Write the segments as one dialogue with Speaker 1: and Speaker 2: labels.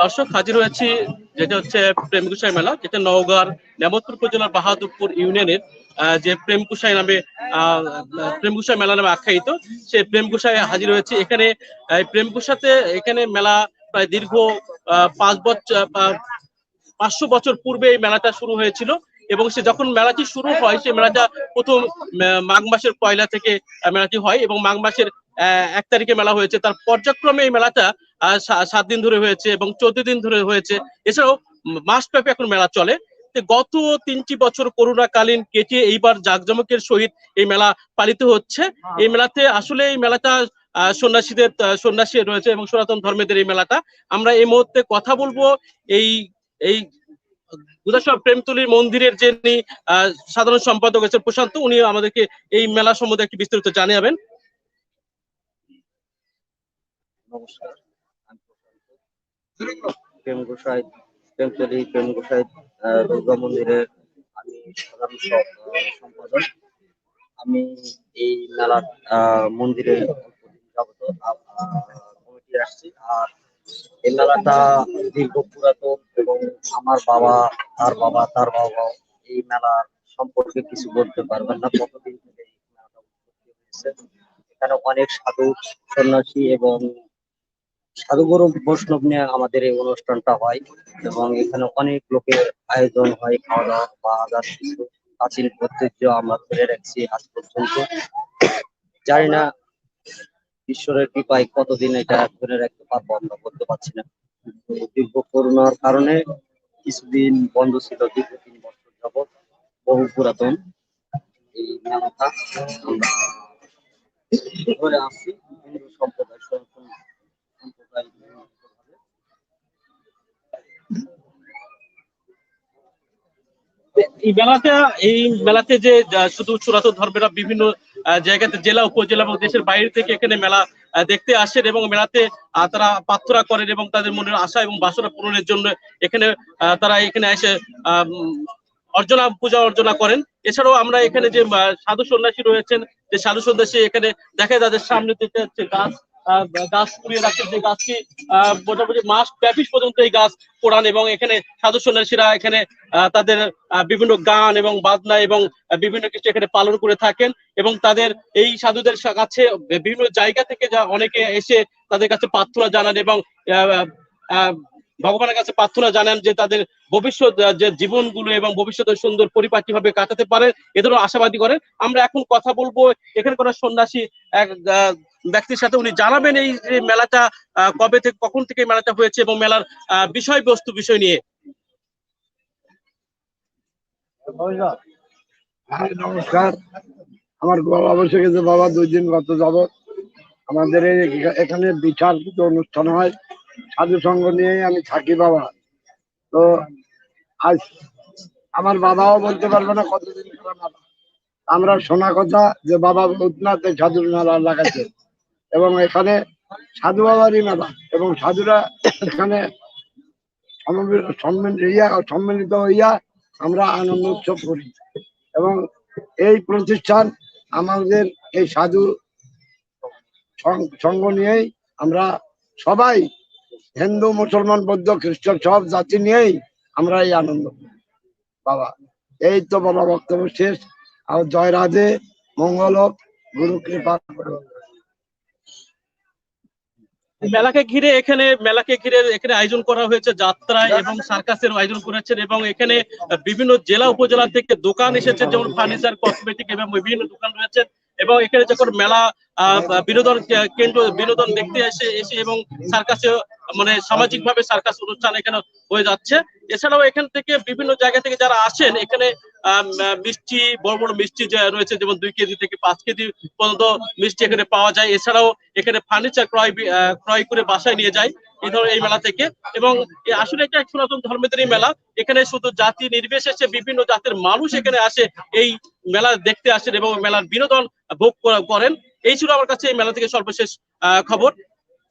Speaker 1: দর্শক হাজির হয়েছি যেটা হচ্ছে প্রেমকুশাই মেলা যেটা নওগাঁর নেমতপুর উপজেলার বাহাদুরপুর ইউনিয়নের যে প্রেমকুশাই নামে আহ, প্রেমকুশাই মেলা নামে আখ্যায়িত। সেই প্রেমকুশাই হাজির হয়েছে এখানে প্রেম প্রেমকুশাতে এখানে মেলা প্রায় দীর্ঘ পাঁচ বছর পাঁচশো বছর পূর্বে এই মেলাটা শুরু হয়েছিল এবং সে যখন মেলাটি শুরু হয় সেই মেলাটা প্রথম মাঘ মাসের পয়লা থেকে মেলাটি হয় এবং মাঘ মাসের এক তারিখে মেলা হয়েছে। তার পর্যায়ক্রমে এই মেলাটা সাত দিন ধরে হয়েছে এবং চোদ্দ দিন ধরে হয়েছে। এছাড়াও মাসব্যাপী এখন মেলা চলে। গত তিনটি বছর করোনাকালীন কেটে এইবার জাঁকজমকের সহিত এই মেলা পালিত হচ্ছে। এই মেলাতে আসলে এই মেলাটা সন্ন্যাসীদের সন্ন্যাসী রয়েছে এবং সনাতন ধর্মেদের এই মেলাটা। আমরা এই মুহূর্তে কথা বলব এই এই গুদাসব প্রেমতুলির মন্দিরের যিনি সাধারণ সম্পাদক আছেন প্রশান্ত উনি আমাদেরকে এই মেলা সম্বন্ধে একটি বিস্তারিত জানাবেন।
Speaker 2: নমস্কার। প্রেম গোসাই প্রেমতলি প্রেম গোসাই দুর্গা মন্দিরের আমি সাধারণ সম্পাদক। আমি এই মেলার মন্দিরে যাবত কমিটি আসছি। আর এই মেলাটা দীর্ঘ পুরাতন এবং আমার বাবা, তার বাবা তার বাবা এই মেলার সম্পর্কে কিছু বলতে পারবেন না। কতদিন থেকে এই মেলাটা এখানে অনেক সাধু, সন্ন্যাসী এবং সাধুগুরু বৈষ্ণব নিয়ে আমাদের এই অনুষ্ঠানটা হয় এবং এখানে অনেক লোকের আয়োজন হয় খাওয়া দাওয়া বা আদার কিছু প্রাচীন ঐতিহ্য আমরা ধরে রাখছি আজ পর্যন্ত। জানি না ঈশ্বরের কৃপায় কতদিন এটা ধরে রাখতে পারব আমরা, বলতে পারছি না। দীর্ঘ করোনার কারণে কিছুদিন বন্ধ ছিল, দীর্ঘ তিন বছর যাবত বহু পুরাতন এই মেলাটা। আমরা ধরে আসছি হিন্দু সম্প্রদায় সনাতন
Speaker 1: এই মেলাতে এই মেলাতে যে শুধু সনাতন ধর্মেরা বিভিন্ন জায়গাতে জেলা, উপজেলা এবং দেশের বাইরে থেকে এখানে মেলা দেখতে আসেন এবং মেলাতে তারা প্রার্থনা করেন এবং তাদের মনের আশা এবং বাসনা পূরণের জন্য এখানে তারা এখানে এসে অর্চনা, পূজা অর্চনা করেন। এছাড়াও আমরা এখানে যে সাধু সন্ন্যাসী রয়েছেন, যে সাধু সন্ন্যাসী এখানে দেখা যায় তাদের সামনে থেকে হচ্ছে গাছ গাছ পুড়িয়ে রাখেন যে গাছটি আহ, মোটামুটি মাস ব্যাপী পর্যন্ত এই গাছ পোড়ান এবং এখানে সাধু সন্ন্যাসীরা এখানে তাদের বিভিন্ন গান এবং বাজনা এবং বিভিন্ন কিছু এখানে পালন করে থাকেন এবং তাদের এই সাধুদের কাছে বিভিন্ন জায়গা থেকে যা অনেকে এসে তাদের কাছে প্রার্থনা জানান এবং ভগবানের কাছে প্রার্থনা জানান যে তাদের ভবিষ্যৎ যে জীবনগুলো এবং ভবিষ্যতে সুন্দর পরিপাটি ভাবে কাটাতে পারে এ ধরনের আশাবাদী করেন। আমরা এখন কথা বলব এখানে কোনো সন্ন্যাসী এক ব্যক্তির সাথে উনি জানাবেন এই মেলাটা কবে থেকে কখন থেকে মেলাটা হয়েছে এবং মেলার বিষয়বস্তু বিষয় নিয়ে।
Speaker 3: হ্যাঁ, নমস্কার। আমার বাবা বসে গেছে বাবা দুই দিন গত যাব আমাদের এখানে বিশাল অনুষ্ঠান হয় সাধু সঙ্গ নিয়েই আমি থাকি বাবা। তো আজ আমার বাবাও বলতে পারবে না কতদিন আমরা শোনা কথা যে বাবা ভূতনাথ সাধুর মেলা লাগাচ্ছে এবং এখানে সাধু বাবারই মেলা এবং সাধুরা এখানে সম্মিলিত হইয়া আমরা আনন্দ উৎসব করি। এবং এই প্রতিষ্ঠান আমাদের এই সাধু সঙ্গ নিয়েই আমরা সবাই হিন্দু, মুসলমান, বৌদ্ধ, খ্রিস্টান সব জাতি নিয়েই আমরা এই আনন্দ বাবা, এই তো বাবা বক্তব্য শেষ। আর জয় রাধে, মঙ্গল হোক গুরু কৃপা।
Speaker 1: মেলাকে ঘিরে এখানে, মেলাকে ঘিরে এখানে আয়োজন করা হয়েছে যাত্রা এবং সার্কাসের আয়োজন করেছেন এবং এখানে বিভিন্ন জেলা উপজেলা থেকে দোকান এসেছে, যেমন ফার্নিচার, কসমেটিক এবং বিভিন্ন দোকান রয়েছে এবং এখানে যখন মেলা বিনোদন কেন্দ্র, বিনোদন দেখতে এসে এসে এবং সার্কাসে মানে সামাজিক ভাবে সার্কাস অনুষ্ঠান এখানে হয়ে যাচ্ছে। এছাড়াও এখান থেকে বিভিন্ন জায়গা থেকে যারা আসেন, এখানে মিষ্টি, বড় বড় মিষ্টি যে রয়েছে, যেমন দুই কেজি থেকে পাঁচ কেজি পর্যন্ত মিষ্টি এখানে পাওয়া যায়। এছাড়াও এখানে ফার্নিচার ক্রয় ক্রয় করে বাসায় নিয়ে যায় এই ধরনের এই মেলা থেকে। এবং আসলে এটা সনাতন ধর্মের মেলা। এখানে শুধু জাতি নির্বিশেষে বিভিন্ন জাতের মানুষ এখানে আসে এই মেলা দেখতে আসেন এবং মেলার বিনোদন ভোগ করেন। এই ছিল আমার কাছে এই মেলা থেকে সর্বশেষ খবর।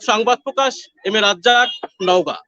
Speaker 1: সংবাদ প্রকাশ, এম এ রাজ্জাক, নওগাঁ।